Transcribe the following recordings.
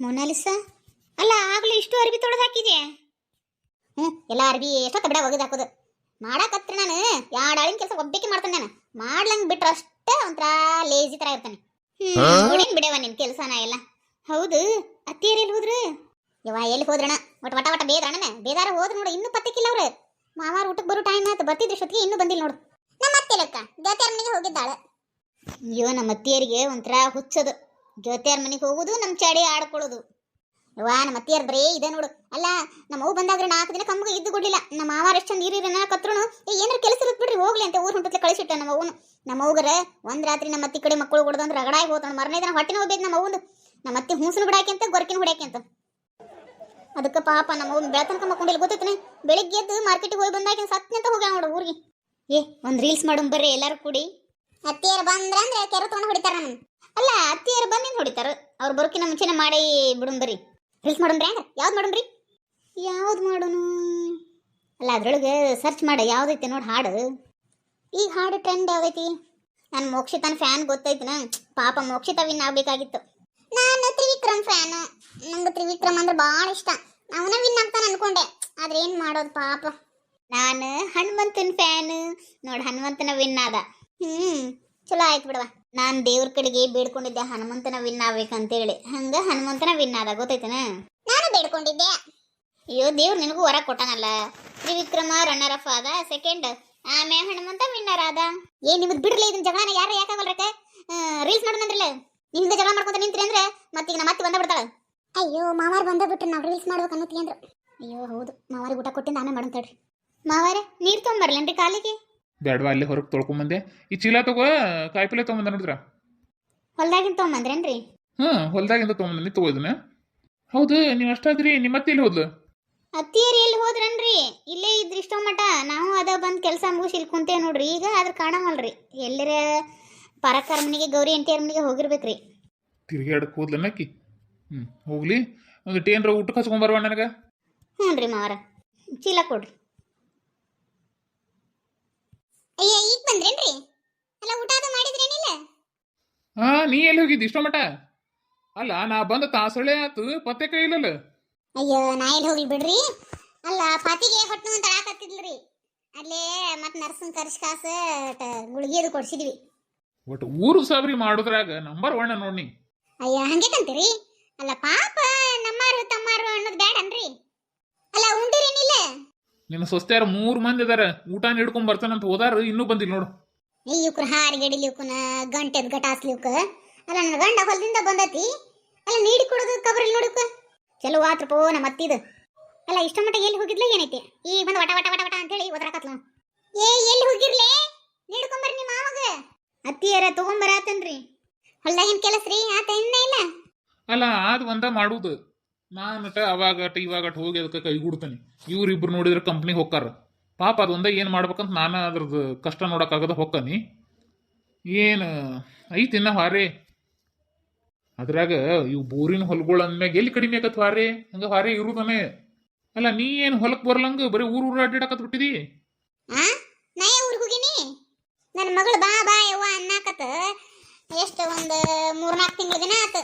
Mona Lisa? ಅಲ್ಲ ಆಗ್ಲೂ ಇಷ್ಟು ಅರ್ಬಿ ತೊಡೆದು ಹಾಕಿದೆ ಹ್ಞೂ ಎಲ್ಲ ಅರ್ಬಿ ಎಷ್ಟೊತ್ತ ಬಿಡ ಒಗೆದು ಹಾಕೋದು. ಮಾಡಾಕತ್ರಿ ನಾನು. ಯಾಡಾಳಿನ ಕೆಲಸ ಒಬ್ಬಕ್ಕೆ ಮಾಡ್ತಾನೆ ನಾನು. ಮಾಡ್ಲಂಗ್ ಬಿಟ್ರೆ ಅಷ್ಟೇ ಒಂಥರ ಲೇಜಿ ತರ ಇರ್ತಾನೆ. ನೋಡೇನ್ ಬಿಡವ ನಿನ್ ಕೆಲಸನ ಎಲ್ಲ? ಹೌದು ಅತ್ತಿಯರ್ ಎಲ್ಲಿ ಹೋದ್ರು? ಯವ್ವ ಎಲ್ಲಿ ಹೋದ್ರಣ? ಒಟ್ಟು ವಟ ವಟ ಬೇದ್ರಣ್ಣ ಬೇದಾರ ಹೋದ್ರು ನೋಡು ಇನ್ನೂ ಪತ್ತಕ್ಕಿಲ್ಲ ಅವ್ರು. ಮಾವಾರ ಊಟಕ್ಕೆ ಬರೋ ಟೈಮ್ ಆಯ್ತು ಬರ್ತಿದ್ರು ಅಷ್ಟೊತ್ತಿಗೆ ಇನ್ನೂ ಬಂದಿಲ್ಲ ನೋಡು. ನಮ್ಮ ಅತ್ತೆಲಕ್ಕ ಜ್ಯೋತಿಯರ್ ಮನೆಗೆ ಹೋಗಿದ್ದಾಳೆ. ಅಯ್ಯೋ ನಮ್ಮ ಅತ್ತಿಯರಿಗೆ ಒಂಥರ ಹುಚ್ಚದು. ಜ್ಯೋತಿಯರ್ ಮನೆಗೆ ಹೋಗುದು ನಮ್ಮ ಚಡಿ ಆಡ್ಕೊಳ್ಳೋದು. ವಾ ನಮ್ಮ ಅತ್ತಿಯರ್ ಬರೇ ಇದೆ ನೋಡು. ಅಲ್ಲ ನಮ್ಮ ಅವು ಬಂದಾಗ ನಾಲ್ಕು ದಿನ ಕಮ್ಮಗೆ ಇದ್ದು ಕೊಡ್ಲಿಲ್ಲ. ನಮ್ಮ ಮಾವಾರ ಎಷ್ಟು ನೀರು ನೀರಿನ ಕತ್ರು ಏನಾರ ಕೆಲಸ ಇರುತ್ತೆ ಬಿಡ್ರಿ, ಹೋಗ್ಲಿ ಅಂತ ಊರು ಹೊಂಟತ್ಲೆ ಕಳಿಸಿಟ್ಟ ನಮ್ಮ ಅವನು ನಮ್ಮ ಒಂದ್ ರಾತ್ರಿ ನಮ್ಮ ಅತ್ತಿ ಕಡೆ ಮಕ್ಕಳು ಕೊಡೋದಂದ್ರೆ ರಗಡಾಗಿ ಹೋತ ಮರನೇ ದಿನ ಹೊಟ್ಟಿನ ಹೋಗ್ಬೇಕು ನಮ್ಮ ಅವ್ವಂದು. ನಮ್ಮ ಅತ್ತಿ ಹೂಸನ ಬಿಡಾಕಿ ಅಂತ, ಗೊರಕಿನ ಹೊಡ್ಯಾಕೆ ಅಂತ. ಅದಕ್ಕೆ ಪಾಪ ನಮ್ಮ ಅವ್ನು ಬೆಳತನಕ ಮಕ್ಕೊಂಡಿಲ್ಲ. ಗೊತ್ತೈತನೆ? ಬೆಳಿಗ್ಗೆ ಎದ್ದು ಮಾರ್ಕೆಟಿಗೆ ಹೋಗಿ ಬಂದಾಗ ಸತ್ನೆ ಅಂತ ಹೋಗ್ಯಾವ ನೋಡು ಊರಿಗೆ. ಏ, ಒಂದು ರೀಲ್ಸ್ ಮಾಡೋಣ ಬರ್ರಿ ಎಲ್ಲರೂ ಕೂಡಿ. ಅತ್ತಿಯರು ಬಂದ್ರಂದ್ರೆ ಕೆರೆ ತೊಗೊಂಡು ಹೊಡಿತಾರ ನಮ್ಮ ಅಲ್ಲ, ಅತ್ತಿಯರು ಬಂದಿಂದ ಹೊಡಿತಾರ. ಅವ್ರು ಬರೋಕಿನ ಮುಂಚೆನೆ ಮಾಡಿ ಬಿಡುಂಬರಿ ರೀಲ್ಸ್ ಮಾಡೋಣ್ರಿ ಹಂಗ ಯಾವ್ದು ಮಾಡೋಣ್ರಿ ಯಾವ್ದು ಮಾಡೋನು? ಅಲ್ಲ, ಅದ್ರೊಳಗೆ ಸರ್ಚ್ ಮಾಡ. ಯಾವ್ದೈತೆ ನೋಡಿ ಹಾಡು. ಈಗ ಹಾಡು ಟ್ರೆಂಡ್ ಯಾವ್ದೈತಿ? ನಾನು ಮೋಕ್ಷಿತನ ಫ್ಯಾನ್ ಗೊತ್ತೈತಿನ ಪಾಪ ಮೋಕ್ಷಿತ ವಿನ್ ಆಗ್ಬೇಕಾಗಿತ್ತು. ನಾನು ತ್ರಿವಿಕ್ರಮ್ ಫ್ಯಾನ್ ನಂಗೆ ತ್ರಿವಿಕ್ರಮ್ ಅಂದ್ರೆ ಭಾಳ ಇಷ್ಟ. ಅವನ ವಿನ್ ಆಗ್ತಾನೆ ಅನ್ಕೊಂಡೆ. ಆದ್ರೆ ಏನು ಮಾಡೋದು ಪಾಪ. ನಾನು ಹನುಮಂತನ ಫ್ಯಾನ್ ನೋಡಿ, ಹನುಮಂತನ ವಿನ್ ಆದ. ಹ್ಞೂ ಚಲೋ ಆಯ್ತು ಬಿಡವ ನಾನ್ ದೇವ್ರ ಕಡೆಗೆ ಬೇಡ್ಕೊಂಡಿದ್ದೆ ಹನುಮಂತನ ವಿನ್ ಆಗ್ಬೇಕಂತೇಳಿ. ಹಂಗ ಹನುಮಂತನ ವಿನ್ ಆದ ಗೊತ್ತೈತನ ನಾನು ಬೇಡ್ಕೊಂಡಿದ್ದೆ. ಅಯ್ಯೋ ದೇವ್ರು ನಿನಗೂ ವರ ಕೊಟ್ಟನಲ್ಲ. ತ್ರಿವಿಕ್ರಮ ರನ್ನರ್ ಅಫ್ ಆದ ಸೆಕೆಂಡ್ ಆಮೇಲೆ ಹನುಮಂತ ವಿನ್ನರ್ ಆದ. ಏ ನಿಮ್ದು ಬಿಡ್ರಿ ಇದನ್ನ ಜಗಳನ ಯಾರು ಯಾಕಾಗಲ್ರಕ್ಕ ರೀಲ್ಸ್ ಮಾಡೋಣಂದ್ರಲ್ಲ ನಿಮ್ದ ಜಗಳ ಮಾಡ್ಕೊಂತ ನಿಂತ್ರಿ ಅಂದ್ರೆ ಮತ್ತೀಗ ನಮ್ಮ ಮತ್ತೆ ಬಂದ ಬಿಡ್ತಾಳ ಅಯ್ಯೋ ಮಾವಾರ್ ಬಂದ ಬಿಟ್ರು ನಾವು ರೀಲ್ಸ್ ಮಾಡ್ಬೇಕು ಅನ್ನೋತಿ ಅಂದ್ರು. ಅಯ್ಯೋ ಹೌದು. ಮಾವಾರಿಗೆ ಊಟ ಕೊಟ್ಟಿಂದ ಆಮೇಲೆ ಮಾಡೋಣ ತಡ್ರಿ. ಮಾವಾರ ನೀರ್ ತೊಗೊಂಬರ್ಲೇನ್ರಿ ಕಾಲಿಗೆ? ಬೇಡವಾ ಅಲ್ಲಿ ಹೊರಗೆ ತೊಳ್ಕೊಂಬಂದೆ. ಈ ಚೀಲ ತಗೋ ಕಾಯಿಪಲ್ಲೆ ತೊಗೊಂಬಂದ ನೋಡಿದ್ರ? ಹೊಲ್ದಾಗಿನ ತೊಗೊಂಬಂದ್ರೇನ್ರಿ? ಹ್ಞೂ ಹೊಲ್ದಾಗಿಂದ ತೊಗೊಂಬಂದಿ ತಗೋ ಇದನ್ನ. ಹೌದು ನೀವು ಅಷ್ಟಾದ್ರಿ ನಿಮ್ಮ ಮತ್ತೆ ಎಲ್ಲಿ ಹೋದ್ಲು? ಅತ್ತಿಯರಿ ಎಲ್ಲಿ ಹೋದ್ರನ್ರಿ? ಇಲ್ಲೇ ಇದ್ರಿ ಇಷ್ಟೋ ಮಟ ನಾವು ಅದ ಬಂದ್ ಕೆಲಸ ಮುಗಿಸಿ ಇಲ್ಲಿ ಕುಂತೇವ್ ನೋಡ್ರಿ. ಈಗ ಅದ್ರ ಕಾಣವಲ್ರಿ. ಎಲ್ಲರ ಪರಕಾರ ಮನೆಗೆ ಗೌರಿ ಎಂಟಿಯರ್ ಮನೆಗೆ ಹೋಗಿರ್ಬೇಕ್ರಿ ತಿರುಗಾಡಕ್ಕೆ ಹೋದ್ಲನ್ನಕ್ಕಿ ಹ್ಞೂ ಹೋಗ್ಲಿ. ಒಂದು ಟೇನ್ರ ಊಟಕ್ಕೆ ಹಚ್ಕೊಂಬರ್ವ ನನಗೆ ಹ್ಞೂ ರೀ ಮಾವರ. ಚೀಲ ಕೊಡ್ರಿ. ಅಯ್ಯ ಈಗ ಬಂದ್ರೇನ್ರಿ? ಅಲ್ಲ ಊಟ ಅದು ಮಾಡಿದ್ರೇನಿಲ್ಲ? ಹಾ ನೀ ಎಲ್ಲಿ ಹೋಗಿದ್ದಿ? ಇಷ್ಟೋ ಮಟ? ಅಲ್ಲ ನಾ ಬಂದ ತಾಸಳೆ ಆತು ಪತ್ತೆ ಕೈ ಇಲ್ಲಲ್ಲ? ಅಯ್ಯೋ ನಾ ಎಲ್ಲಿ ಹೋಗ್ಲಿ ಬಿಡ್ರಿ? ಅಲ್ಲ ಪಾತಿಗೆ ಹೊಟ್ಟೆ ಅಂತ ಆಕತ್ತಿದ್ಲ್ರಿ ಅಲ್ಲೇ ಮತ್ ನರ್ಸನ್ ಕರ್ಸ್ ಕಾಸ ಗುಳಿಗೆ ಅದು ಕೊಡ್ಸಿದ್ವಿ. ಒಟ್ಟು ಊರು ಸಾಬ್ರಿ ಮಾಡೋದ್ರಾಗ ನಂಬರ್ ಒಣ ನೋಡಿ ಅಯ್ಯ ಹಂಗೆ ಕಂತೀರಿ? ಅಲ್ಲ ಪಾಪ ನಿನ್ನ ಸೊಸ್ತ್ಯಾರ ಮೂರು ಮಂದಿ ಅದಾರ ಊಟ ಹಿಡ್ಕೊಂಡ್ ಬರ್ತಾನಂತ ಹೋದಾರ ಇನ್ನೂ ಬಂದಿಲ್ಲ ನೋಡು. ಈ ಇವ್ಕ್ರ ಹಾರಿ ಗಡಿಲಿವ್ಕನ ಗಂಟೆದ್ ಗಟಾಸ್ಲಿವ್ಕ ಅಲ್ಲ ನನ್ನ ಗಂಡ ಹೊಲದಿಂದ ಬಂದತಿ. ಅಲ್ಲ ನೀಡಿ ಕೊಡೋದು ಕಬರಿಲ್ ನೋಡಕ್ಕ ಚಲೋ ಆತ್ರಪೋ ನಮ್ಮ ಅತ್ತಿದು ಅಲ್ಲ ಇಷ್ಟ ಮಟ್ಟ ಎಲ್ಲಿ ಹೋಗಿದ್ಲ ಏನೈತಿ? ಈ ಬಂದು ವಟ ವಟ ವಟ ವಟ ಅಂತೇಳಿ ಒದರಾಕತ್ಲ. ಏ ಎಲ್ಲಿ ಹೋಗಿರ್ಲೆ? ನೀಡ್ಕೊಂಬರ್ರಿ ನಿಮ್ಮ ಮಾವಗ. ಅತ್ತಿಯರ ತಗೊಂಬರಾತನ್ರಿ ಹೊಲ್ದಾಗಿನ ಕೆಲಸ ರೀ ಆತ ಇನ್ನ ಇಲ್ಲ. ಅಲ್ಲ ಅದು ಒಂದ ಮಾಡುದು. ನಾನಟ ಅವಾಗಟ ಇವಾಗ ಹೋಗಿ ಅದಕ್ಕೆ ಕೈಗೂಡ್ತಾನೆ ಇವ್ರಿಬ್ರು ನೋಡಿದ್ರೆ ಕಂಪ್ನಿಗೆ ಹೊಕ್ಕಾರ. ಪಾಪ ಅದೊಂದ ಏನು ಮಾಡ್ಬೇಕಂತ ನಾನು ಅದ್ರದ್ದು ಕಷ್ಟ ನೋಡೋಕ್ಕಾಗದ ಹೊಕ್ಕನಿ. ಏನು ಐತಿ ಇನ್ನ ಹಾರೇ. ಅದ್ರಾಗ ಇವು ಬೋರಿನ ಹೊಲಗಳು ಅಂದ್ಮ್ಯಾಗ ಎಲ್ಲಿ ಕಡಿಮೆ ಆಗತ್ ಹಾರೇ? ಹಂಗೆ ಹಾರೇ ಇರುದನೆ. ಅಲ್ಲ, ನೀ ಏನು ಹೊಲಕ್ಕೆ ಬರಲಂಗ ಬರೀ ಊರು ಊರು ಅಡ್ಡಾಡಕತ್ ಬಿಟ್ಟಿದಿ? ನನ್ನ ಮಗಳು ಬಾ ಬಾ ಯವ್ವ ಅನ್ನಾಕತ್ತ. ಎಷ್ಟು ಒಂದು ಮೂರ್ನಾಲ್ಕು ತಿಂಗಳ ದಿನ ಆತ.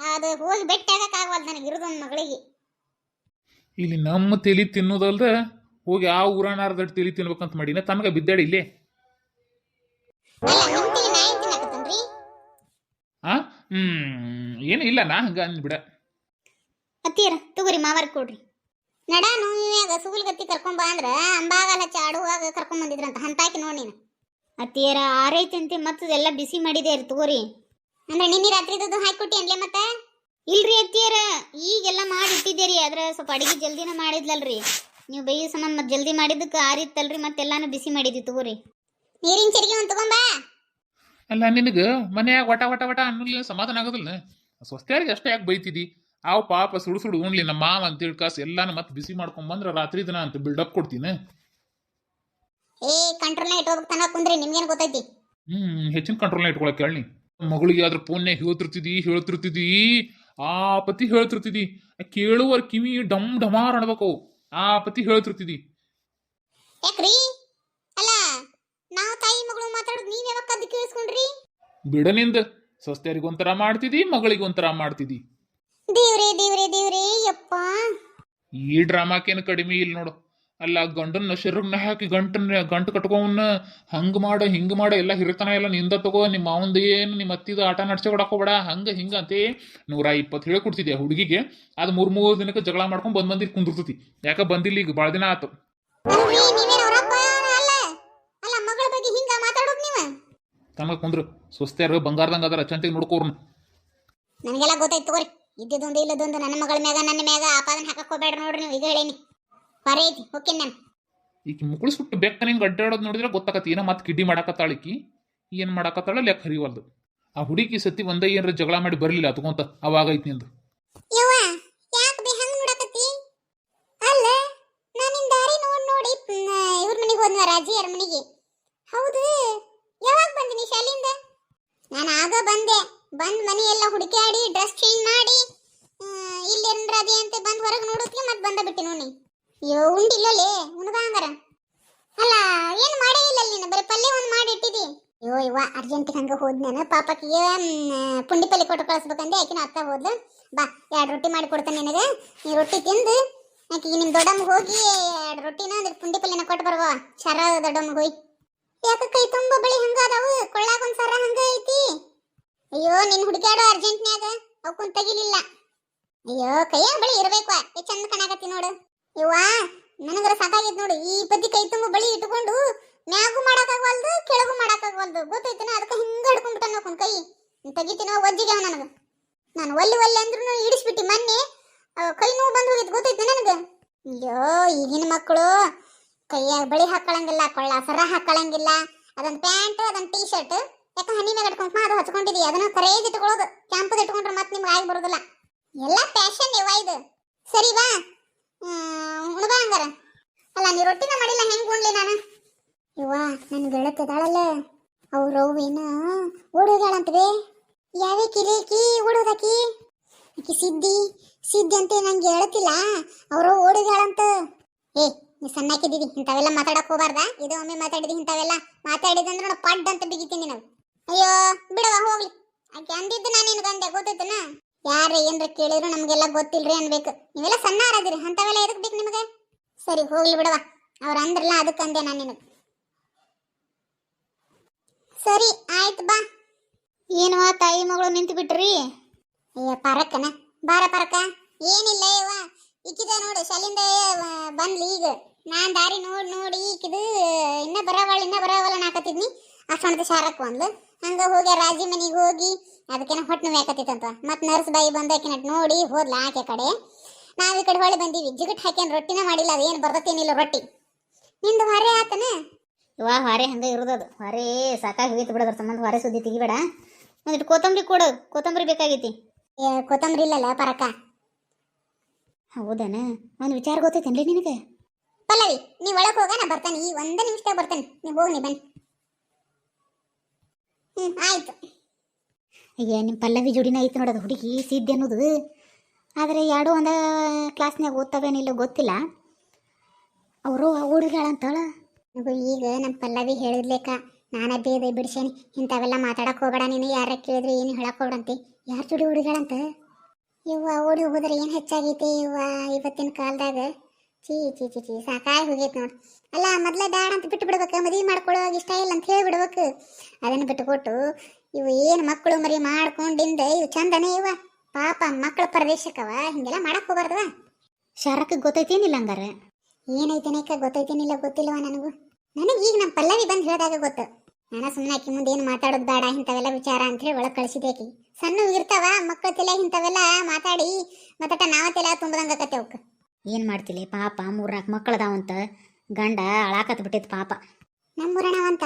ಅದು ಹೋಗಿ ಬೆಟ್ಟ ಆಗಕ್ಕಾಗವಲ್ದು ನನಗೆ ಇರೋದೊಂದು ಮಗಳಿಗೆ. ಇಲ್ಲಿ ನಮ್ಮ ತಲಿ ತಿನ್ನೋದಲ್ದ ಹೋಗಿ ಆ ಊರಾನಾರ್ದಟ್ಟು ತಲಿ ತಿನ್ಬೇಕಂತ ಮಾಡಿನ ತಮಗೆ ಬಿದ್ದಾಡಿ ಇಲ್ಲೇ? ಅಲ್ಲ ನಿಮ್ ತಿಳಿ ನಾ ಏನ್ ತಿನ್ನಕತ್ತನ್ರಿ? ಆ? ಹ್ಮ್ ಏನು ಇಲ್ಲ ನಾ ಹಂಗ ಅಂದ್ಬಿಡ. ಅತ್ತೀರ ತಗೋರಿ ಮಾವಾರ ಕೊಡ್ರಿ. ನಡ ಗತ್ತಿ ಸುಗುಲ್ಗತ್ತಿ ಕರ್ಕೊಂಬ ಅಂದ್ರ ಅಂಬಾಗಲ ಚಾಡುವಾಗ ಕರ್ಕೊಂಡ್ ಬಂದಿದ್ರಂತ ಹಂತಾಕಿ ನೋಡಿ ನೀನು. ಅತ್ತಿಯರ ಆರೈತಂತೆ ಮತ್ತದೆಲ್ಲ ಬಿಸಿ ಮಾಡಿದೆ ರೀ ತಗೋರಿ. ಅಂದ್ರೆ ನಿನ್ನೆ ರಾತ್ರಿದು ಕೊಟ್ಟಿ ಅನ್ಲೆ ಮತ್ತ? ಇಲ್ರಿ ಅತ್ತಿಯರ ಈಗೆಲ್ಲ ಮಾಡಿ ಇಟ್ಟಿದ್ದೀರಿ ಆದ್ರೆ ಸ್ವಲ್ಪ ಅಡಿಗೆ ಜಲ್ದಿನ ಮಾಡಿದ್ಲಲ್ರಿ. ನೀವು ಬೇಯ ಸಮಾನ ಮತ್ತೆ ಜಲ್ದಿ ಮಾಡಿದ್ದಕ್ಕೆ ಆರಿತ್ತಲ್ರಿ ಮತ್ತೆಲ್ಲಾನು ಬಿಸಿ ಮಾಡಿದ್ವಿ ತಗೋರಿ. ನೀರಿನ ಚರಿಗೆ ಒಂದು ತಗೊಂಬಾ ಅಲ್ಲ ನಿನಗೆ ಮನ್ಯಾಗ ವಟ ವಟ ವಟ ಅನ್ನೋಲ್ಲ ಸಮಾಧಾನ ಆಗೋದಿಲ್ಲ ಸ್ವಸ್ಥರಿಗೆ ಅಷ್ಟೇ ಯಾಕೆ ಬೈತಿದಿ? ಆವ್ ಪಾಪ ಸುಡು ಸುಡು ಉಣ್ಲಿ ನಮ್ಮ ಮಾವ ಅಂತೇಳಿ ಕಾಸು ಎಲ್ಲಾನು ಮತ್ತೆ ಬಿಸಿ ಮಾಡ್ಕೊಂಬಂದ್ರೆ ರಾತ್ರಿ ದಿನ ಅಂತ ಅಪ್ ಕೊಡ್ತೀನಿ? ಏ ಕಂಟ್ರೋಲ್ನ ಇಟ್ಕೋಬೇಕು ತನಕ ಕುಂದ್ರಿ ನಿಮ್ಗೇನು ಗೊತ್ತೈತಿ? ಹ್ಮ್ ಹೆಚ್ಚಿನ ಕಂಟ್ರೋಲ್ ನೈಟ್ ಇಟ್ಕೊಳಕ್ ಹೇಳಿ ಮಗಳಿಗೆ ಅದ್ರ ಪೂನ್ಯ ಹೇಳ್ತಿರ್ತಿದಿ ಹೇಳ್ತಿರ್ತಿದಿ. ಆ ಪತಿ ಹೇಳ್ತಿರ್ತಿದಿ ಕೇಳುವರ್ ಕಿವಿ ಡಮ್ ಡಮಾರ್ ಅನ್ಬೇಕು. ಆ ಪತಿ ಹೇಳ್ತಿರ್ತಿದಿ. ಯಾಕ್ರಿ? ಅಲ್ಲ ನಾವು ತಾಯಿ ಮಗಳು ಮಾತಾಡೋದು ನೀವ್ ಯಾವಾಗ ಕದ್ದು ಕೇಳಿಸ್ಕೊಂಡ್ರಿ? ಬಿಡನಿಂದ. ಸೊಸ್ತೆಯರಿಗೆ ಒಂಥರ ಮಾಡ್ತಿದಿ ಮಗಳಿಗೆ ಒಂಥರ ಮಾಡ್ತಿದಿ. ದೇವ್ರೇ ದೇವ್ರೇ ದೇವ್ರೇ ಯಪ್ಪ. ಈ ಡ್ರಾಮಾಕೇನು ಕಡಿಮೆ ಇಲ್ಲ ನೋಡು. ಅಲ್ಲ ಗಂಡನ್ನ ಶೆರ್ಗ್ನ ಹಾಕಿ ಗಂಟನ್ನ ಗಂಟು ಕಟ್ಕೊಂವನ್ನ ಹಂಗ ಮಾಡ ಹಿಂಗ ಮಾಡ ಎಲ್ಲ ಹಿರಿತನ ಎಲ್ಲ ನಿಂದ ತಗೋ ನಿಮ್ಮ ಮಾವಂದ ಏನು ನಿಮ್ಮ ಅತ್ತಿದ ಆಟ ನಡ್ಸಕೊಡಕ್ ಹೋಗ್ಬೇಡ ಹಂಗ ಹಿಂಗ ಅಂತ ನೂರ ಇಪ್ಪತ್ತು ಹೇಳಿ ಕೊಡ್ತಿದ್ದೆ ಹುಡುಗಿಗೆ. ಅದು ಮೂರು ಮೂರು ದಿನಕ್ಕೆ ಜಗಳ ಮಾಡ್ಕೊಂಡ್ ಬಂದ್ ಮಂದಿ ಕುಂದಿರ್ತತಿ. ಯಾಕ ಬಂದಿಲ್ಲ ಈಗ ಭಾಳ ದಿನ ಆತು. ತಮ್ಮ ಕುಂದ್ರು ಸುಸ್ತಾರ ಬಂಗಾರದಂಗ ಅದರ ಚಂತಿಗೆ ನೋಡ್ಕೋರ್ನ ನನಗೆಲ್ಲ ಗೊತ್ತಾಯ್ತು ತಗೋರಿ. ಇದ್ದಿದ್ದೊಂದು ಇಲ್ಲದೊಂದು ನನ್ನ ಮಗಳ ಮ್ಯಾಗ ನನ್ನ ಮ್ಯಾಗ ಆಪಾದನ ಹಾಕಕ್ ಹೋಗ್ಬೇಡ್ರಿ ನೋಡ್ರಿ ನೀವು ಈಗ ಹೇಳೇನಿ. ಹೊರೆ ಐತಿ ಓಕೆ ನಾನು. ಈಕಿ ಮುಕ್ಕಳು ಸುಟ್ಟು ಬೆಕ್ಕ ನಿಂಗೆ ಅಡ್ಡಾಡೋದು ನೋಡಿದ್ರೆ ಗೊತ್ತಾಗತ್ತೆ ಏನೋ ಮತ್ತೆ ಕಿಡ್ಡಿ ಮಾಡಾಕತ್ತಾಳಿಕಿ ಏನು ಮಾಡಾಕತ್ತಾಳ ಲೆಕ್ಕ ಹರಿವಲ್ದು? ಆ ಹುಡುಗಿ ಸತಿ ಒಂದ ಏನ್ರ ಜಗಳ ಮಾಡಿ ಬರಲಿಲ್ಲ ಅತ್ಕೊಂತ ಅವಾಗ ಐತಿ ನಿಂದು. ಯವ್ವ ಯಾಕೆ ಬೇ ಹಂಗ್ ನೋಡಕತ್ತಿ ಅಲ್ಲ ನಾನು ನಿನ್ ದಾರಿ ನೋಡ್ ನೋಡಿ ಇವ್ರ ಮನೆಗೆ ಹೋದ್ನ ರಾಜಿಯರ ಮನೆಗೆ. ಹೌದು ಯಾವಾಗ ಬಂದಿನಿ ಶಾಲೆಯಿಂದ ನಾನು ಆಗ ಬಂದೆ. ಬಂದ್ ಮನೆ ಎಲ್ಲ ಹುಡುಕಾಡಿ ಡ್ರೆಸ್ ಚೇಂಜ್ ಮಾಡಿ ಇಲ್ಲೇನ್ರ ಅದೇ ಅಂತ ಬಂದ್ ಹೊರಗೆ ನೋಡೋದ್ಕೆ ಮತ್ತೆ ಬಂದ ಬಿಟ್ಟಿ ನೋಡಿ ಅಯ್ಯೋ, ಉಂಡಿಲ್ಲಲೇ ಉಣ್ಬ ಹಂಗಾರ ಅಲ್ಲ, ಏನು ಮಾಡೇ ಇಲ್ಲ ನೀನು? ಬರೀ ಪಲ್ಯ ಒಂದು ಮಾಡಿ ಇಟ್ಟಿದಿ. ಅಯ್ಯೋ ಇವ ಅರ್ಜೆಂಟ್ ಹಂಗ ಹೋದ್ ನಾನು ಪಾಪಕ್ಕಿಗೆ ಪುಂಡಿ ಪಲ್ಯ ಕೊಟ್ಟು ಕಳಿಸ್ಬೇಕಂದೆ, ಆಕಿನ ಅತ್ತ ಹೋದ್ಲು. ಬಾ, ಎರಡು ರೊಟ್ಟಿ ಮಾಡಿ ಕೊಡ್ತೇನೆ ನಿನಗೆ. ನೀ ರೊಟ್ಟಿ ತಿಂದು, ಆಕಿಗೆ ನಿಮ್ಮ ದೊಡ್ಡಮ್ಮ ಹೋಗಿ ಎರಡು ರೊಟ್ಟಿನ, ಅಂದ್ರೆ ಪುಂಡಿ ಪಲ್ಯನ ಕೊಟ್ಟು ಬರುವ. ಶರ ದೊಡ್ಡಮ್ಮ ಹೋಯ್. ಯಾಕ ಕೈ ತುಂಬ ಬಳಿ ಹಂಗ ಅದಾವು? ಕೊಳ್ಳಾಗ ಒಂದು ಸರ ಹಂಗ ಐತಿ. ಅಯ್ಯೋ, ನಿನ್ ಹುಡುಕ್ಯಾಡೋ ಅರ್ಜೆಂಟ್ನ್ಯಾಗ? ಅವಕ್ಕುನ್ ತೆಗಿಲಿಲ್ಲ. ಅಯ್ಯೋ, ಕೈಯಾಗ ಬಳಿ ಇರ್ಬೇಕು ಚಂದ ಕಣಾಕತ್ತಿ ನೋಡು. ಇವ್ವ ನನಗರ ಸಾಕಾಗಿದ್ ನೋಡು. ಈ ಬದಿ ಕೈ ತುಂಬ ಬಳಿ ಇಟ್ಕೊಂಡು ಮ್ಯಾಗೂ ಮಾಡಕ್ಕಾಗವಲ್ದು, ಕೆಳಗೂ ಮಾಡಕ್ಕಾಗವಲ್ದು. ಗೊತ್ತೈತನ? ಅದಕ್ಕೆ ಹಿಂಗ ಹಿಡ್ಕೊಂಡ್ಬಿಟ್ಟ ನೋಕೊಂಡ್ ಕೈ. ತೆಗಿತೀನೋ ಒಜ್ಜಿಗೆ ನನಗೆ. ನಾನು ಒಲ್ಲಿ ಒಲ್ಲಿ ಅಂದ್ರೂ ಇಡಿಸ್ಬಿಟ್ಟು ಮೊನ್ನೆ ಕೈ ನೋವು ಬಂದು ಹೋಗಿದ್ ಗೊತ್ತೈತೆ ನನಗೆ? ಅಯ್ಯೋ, ಈಗಿನ ಮಕ್ಕಳು ಕೈಯಾಗ ಬಳಿ ಹಾಕೊಳ್ಳಂಗಿಲ್ಲ ಕೊಳ್ಳ ಸರ ಹಾಕೊಳ್ಳಂಗಿಲ್ಲ ಅದೊಂದು ಪ್ಯಾಂಟ್, ಅದೊಂದು ಟೀ ಶರ್ಟ್ ಯಾಕೆ ಹನಿ ಮೇಲೆ ಅದು ಹಚ್ಕೊಂಡಿದೀವಿ ಅದನ್ನ ಕರೇಜ್ ಇಟ್ಕೊಳ್ಳೋದು. ಕ್ಯಾಂಪದ ಇಟ್ಕೊಂಡ್ರೆ ಮತ್ತೆ ನಿಮ್ಗೆ ಆಗಿ ಬರೋದಿಲ್ಲ. ಎಲ್ಲ ಫ್ಯಾಷನ್ ಇವ ಇದು. ಸರಿ ಬಾ. ಉಣ್ಬಾ ಹಂಗಾರ. ಅಲ್ಲ, ನೀ ರೊಟ್ಟಿನ ಮಾಡಿಲ್ಲ, ಹೆಂಗ್ ಉಣ್ಲಿ ನಾನು? ಇವ್ವ ನನ್ ಗೆಳತಿದಾಳಲ್ಲ ಅವ್ರ ಅವ್ವೇನ ಓಡೋಗ್ಯಾಳಂತವೇ ಯಾವೇ ಕಿರೇಕಿ ಓಡೋದಾಕಿ ಆಕಿ ಸಿದ್ದಿ ಸಿದ್ದಿ ಅಂತ ನಂಗೆ ಹೇಳತಿಲ್ಲ. ಅವರು ಓಡಿದಾಳಂತ. ಏ, ನೀ ಸಣ್ಣಾಕಿದ್ದೀವಿ ಇಂಥವೆಲ್ಲ ಮಾತಾಡಕ್ ಹೋಗ್ಬಾರ್ದ? ಇದು ಒಮ್ಮೆ ಮಾತಾಡಿದಿ, ಇಂಥವೆಲ್ಲ ಮಾತಾಡಿದಂದ್ರೆ ನಾನು ಪಡ್ ಅಂತ ಬಿಗಿತೀನಿ ನಾವು ಅಯ್ಯೋ ಬಿಡವ ಹೋಗ್ಲಿ. ಆಕೆ ಅಂದಿದ್ದು ನಾನು ನಿನಗಂದೆ ಗೊತ್ತೈತನ ಯಾರ ಏನ್ರ ಕೇಳಿದ್ರು ನಮ್ಗೆಲ್ಲ ಗೊತ್ತಿಲ್ರಿ ಅನ್ಬೇಕು. ನೀವೆಲ್ಲ ಸಣ್ಣ ಆರಾದಿರಿ ಅಂಥವೆಲ್ಲ ಎದಕ್ ಬೇಕು ನಿಮಗೆ? ಸರಿ ಹೋಗ್ಲಿ ಬಿಡವ ಅವ್ರ ಅಂದ್ರಲ್ಲ ಅದಕ್ಕೆ ಅಂದೆ ನಾನು ನಿನಗೆ. ಸರಿ ಆಯ್ತು ಬಾ. ಏನು ತಾಯಿ ಮಗಳು ನಿಂತು ಬಿಟ್ರಿ? ಅಯ್ಯ ಪರಕ್ಕನ. ಬಾರ ಪರಕ ಏನಿಲ್ಲ ಇವ ಇಕ್ಕಿದ ನೋಡು ಶಾಲಿಂದ ಬಂದ್ಲಿ ಈಗ. ನಾನ್ ದಾರಿ ನೋಡಿ ನೋಡಿ ಇಕ್ಕಿದು ಇನ್ನ ಬರವಳ ಇನ್ನ ಬರವಲ್ಲ ನಾಕತ್ತಿದ್ನಿ ಅಷ್ಟೊಂದು ಶಾರಕ್ಕೆ ಒಂದ್ಲು ಹಂಗ ಹೋಗಿ ರಾಜಿ ಮನೆಗೆ ಹೋಗಿ ಅದಕ್ಕೇನ ಹೊಟ್ಟೆ ನೋವು ಯಾಕತ್ತಿತ್ತಂತ. ಮತ್ತೆ ನರ್ಸ್ ಬಾಯಿ ಬಂದ ಆಕಿನ ನೋಡಿ ಹೋದ್ಲ ಆಕೆ ಕಡೆ. ನಾವು ಈ ಕಡೆ ಹೊಳೆ ಬಂದೀವಿ. ಜಿಗಟ್ ಹಾಕ್ಯಾನ ರೊಟ್ಟಿನೇ ಮಾಡಿಲ್ಲ. ಅದು ಏನು ಬರ್ತೇನಿಲ್ಲ ರೊಟ್ಟಿ. ನಿಂದು ಹೊರೆ ಆತನ? ಇವ ಹೊರೆ ಹಂಗೆ ಇರೋದದು ಹೊರೆ ಸಾಕಾಗಿ ಹೋಗಿತ್ತು ಬಿಡೋದ್ರ ಸಂಬಂಧ. ಹೊರೆ ಸುದ್ದಿ ತೆಗಿಬೇಡ. ಒಂದಿಟ್ಟು ಕೊತ್ತಂಬರಿ ಕೊಡು. ಕೊತ್ತಂಬರಿ ಬೇಕಾಗೈತಿ. ಏ ಕೊತ್ತಂಬರಿ ಇಲ್ಲಲ್ಲ ಪರಕ ಹೌದನ? ಒಂದು ವಿಚಾರ ಗೊತ್ತೈತೇನ್ರಿ ನಿನಗೆ? ಪಲ್ಲವಿ ನೀ ಒಳಗೆ ಹೋಗ ನಾ ಬರ್ತಾನೆ. ಈ ಒಂದೇ ನಿಮಿಷದಾಗ ಬರ್ತಾನೆ. ನೀವು ಹೋಗಿ ನೀ ಬನ್ನಿ. ಆಯ್ತು. ಅಯ್ಯ ನಿಮ್ಮ ಪಲ್ಲವಿ ಜೋಡಿನ ಐತೆ ನೋಡೋದು ಹುಡುಗಿ, ಸಿದ್ಧಿ ಅನ್ನೋದು. ಆದರೆ ಎರಡೂ ಒಂದು ಕ್ಲಾಸ್ನಾಗ ಓದ್ತವೇನಿಲ್ಲ ಗೊತ್ತಿಲ್ಲ. ಅವರು ಹುಡುಗಾಳಂತಾಳ ನನಗೂ ಈಗ ನಮ್ಮ ಪಲ್ಲವಿ ಹೇಳಿದ್ಲೇಕ ನಾನೇ ಬೇದ ಬಿಡ್ಸೇನಿ. ಇಂಥವೆಲ್ಲ ಮಾತಾಡೋಕೆ ಹೋಗಬೇಡ ನೀನು. ಯಾರ ಕೇಳಿದ್ರೆ ಏನು ಹೇಳಕ್ಕೆ ಹೋಗಂತಿ ಯಾರ ಜೋಡಿ ಹುಡುಗಾಳಂತ ಇವ್ವ ಓಡಿ ಹೋದ್ರೆ ಏನು ಹೆಚ್ಚಾಗೈತಿ ಇವ್ವ ಇವತ್ತಿನ ಕಾಲದಾಗ? ಚೀ ಚೀ ಚೀ ಚೀ ಸಾಕಾಗಿ ಹೋಗೈತೆ ನೋಡಿ. ಅಲ್ಲ ಮೊದ್ಲೇ ಬ್ಯಾಡ ಅಂತ ಬಿಟ್ಟು ಬಿಡ್ಬೇಕು ಮದುವೆ ಮಾಡ್ಕೊಳ್ಳೋವಾಗ ಇಷ್ಟ ಇಲ್ಲ ಅಂತ ಹೇಳಿ ಬಿಡ್ಬೇಕು ಅದನ್ನು ಬಿಟ್ಟುಕೊಟ್ಟು ಇವು ಏನು ಮಕ್ಕಳು ಮರಿ ಮಾಡ್ಕೊಂಡಿಂದ ಇವು ಚಂದನೇ ಇವ. ಪಾಪ ಮಕ್ಕಳ ಪ್ರದೇಶಕ್ಕವ ಹಿಂಗೆಲ್ಲ ಮಾಡಕ್ ಹೋಗ್ಬಾರ್ದವ. ಶಾರಕ್ಕೆ ಗೊತ್ತೈತೇನಿಲ್ಲ ಹಂಗಾರೆ? ಏನೈತೇನಕ್ಕ ಗೊತ್ತೈತೇನಿಲ್ಲ ಗೊತ್ತಿಲ್ಲವ ನನಗೂ? ನನಗೆ ಈಗ ನಮ್ಮ ಪಲ್ಲವಿ ಬಂದು ಹೇಳಿದಾಗ ಗೊತ್ತು. ನಾನು ಸುಮ್ಮನೆ ಆಕಿ ಮುಂದೆ ಏನು ಮಾತಾಡೋದು ಬೇಡ ಇಂಥವೆಲ್ಲ ವಿಚಾರ ಅಂತ ಹೇಳಿ ಒಳಗೆ ಕಳಿಸಿದೆ ಆಕಿ. ಸಣ್ಣ ಇರ್ತಾವ ಮಕ್ಕಳ ತಲೆ ಇಂಥವೆಲ್ಲ ಮಾತಾಡಿ ಮತ್ತೆ ನಾವ ತಲೆ ತುಂಬ್ದಂಗ ಆಕತ್ತೆ ಅವಕ್ಕೆ ಏನು ಮಾಡ್ತಿಲಿ? ಪಾಪ ಮೂರ್ನಾಲ್ಕು ಮಕ್ಕಳದಾವಂತ. ಗಂಡ ಅಳಾಕತ್ ಬಿಟ್ಟಿತ್ತು ಪಾಪ. ನಮ್ಮೂರಣವಂತ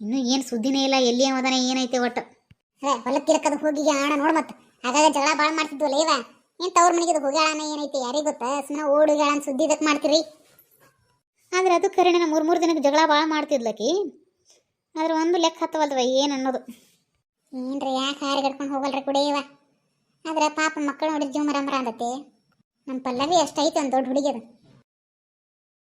ಇನ್ನು ಏನು ಸುದ್ದಿನೇ ಇಲ್ಲ. ಎಲ್ಲಿ ಅವದಾನ ಏನೈತೆ ಒಟ್ಟು. ಹೊಲಕ್ಕೆ ತಿರ್ಕದ ಹೋಗಿ ಆಣ ನೋಡ್ ಮತ್ತೆ. ಆಗಾಗ ಜಗಳ ಭಾಳ ಮಾಡ್ತಿದ್ವಲ್ಲ ಇವ. ಏನ್ ತವ್ರ ಮನೆಗೆ ಹೋಗ್ಯಾಳನ ಏನೈತಿ ಯಾರಿಗೆ ಗೊತ್ತಾ? ಸುಮ್ಮನೆ ಓಡುಗಾಳ ಅಂತ ಸುದ್ದಿ ಇದಕ್ಕೆ ಮಾಡ್ತೀರಿ. ಆದ್ರೆ ಅದು ಕರೆಣ ಮೂರು ಮೂರು ದಿನಕ್ಕೆ ಜಗಳ ಭಾಳ ಮಾಡ್ತಿದ್ಲಕಿ. ಆದ್ರೆ ಒಂದು ಲೆಕ್ಕ ಹತ್ತವಲ್ದವ ಏನು ಅನ್ನೋದು. ಏನ್ರಿ ಯಾಕೆ ಹಾರಿ ಕಟ್ಕೊಂಡು ಹೋಗಲ್ರಿ ಕುಡಿಯವ ಆದ್ರೆ ಪಾಪ ಮಕ್ಕಳು ನೋಡಿದ ಜೀವ ಮರ ಮರ ಅಂದತ್ತೆ ನಮ್ಮ ಪಲ್ಲವಿ ಅಷ್ಟೈತೆ ಒಂದು ದೊಡ್ಡ ಹುಡುಗಿ ಅದು.